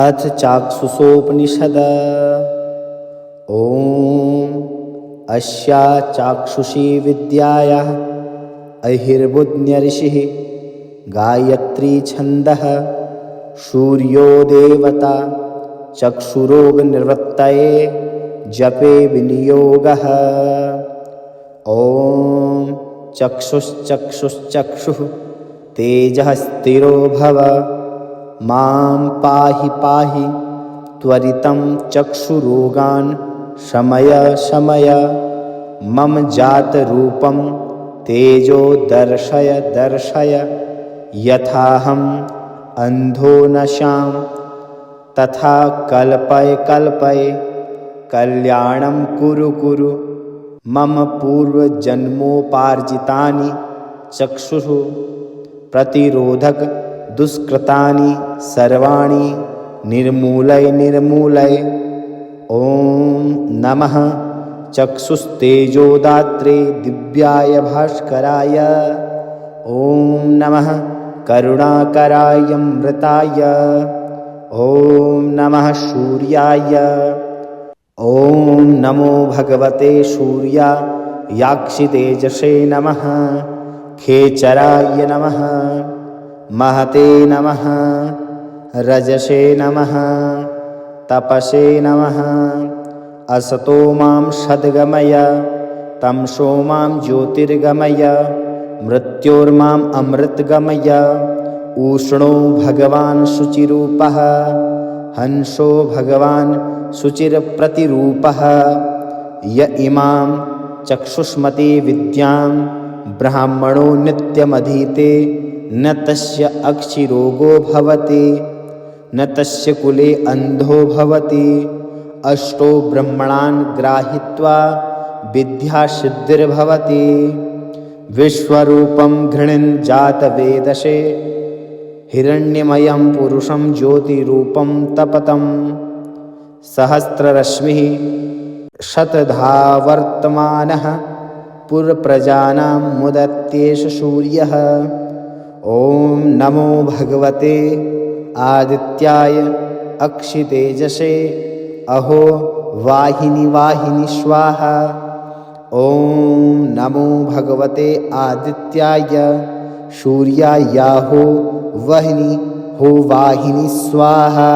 अथ चाक्षुषोपनिषद। ॐ अस्या चाक्षुषी विद्यायाः अहिर्बुद्न्यऋषिः गायत्रीछन्दः सूर्यो देवता चक्षुरोगनिवृत्तये जपे विनियोगः। ॐ चक्षुश्चक्षुश्चक्षुः तेजः स्थिरो भव मां पाहि पाहि त्वरितं चक्षुरोगान् शमय शमय। मम जातरूपं तेजो दर्शय दर्शय। यथाहम् अन्धो नशां तथा कल्पय कल्पय। कल्याणं कुरु कुरु। मम पूर्वजन्मोपार्जितानि चक्षुः। प्रतिरोधक दुष्कृतानि सर्वाणि निर्मूलय निर्मूलय। ॐ नमः। चक्षुस्तेजोदात्रे दिव्याय भास्कराय। ॐ नमः। करुणाकराय मृताय। ॐ नमः सूर्याय। ॐ नमो भगवते सूर्या। याक्षितेजसे नमः। खेचराय नमः महते नमः रजसे नमः तपसे नमः। असतो मां सद्गमय तमसो मां ज्योतिर्गमय मृत्योर्माम् अमृतगमय। ऊष्णो भगवान् शुचिरूपः हंसो भगवान् शुचिरप्रतिरूपः। य इमां चक्षुष्मती विद्यां ब्राह्मणो नित्यमधीते न तस्य अक्षिरोगो भवति न तस्य कुले अन्धो भवति। अष्टो ब्रह्मणान् ग्राहीत्वा विद्यासिद्धिर्भवति विश्वरूपं घृणिन् जातवेदसे हिरण्यमयं पुरुषं ज्योतिरूपं तपतं सहस्ररश्मिः शतधा वर्तमानः पुरप्रजानां मुदत्येष सूर्यः ॐ नमो भगवते आदित्याय अक्षितेजसे अहो वाहिनि वाहिनि स्वाहा। ॐ नमो भगवते आदित्याय सूर्यायाहो वह्नि, हो वाहिनि स्वाहा।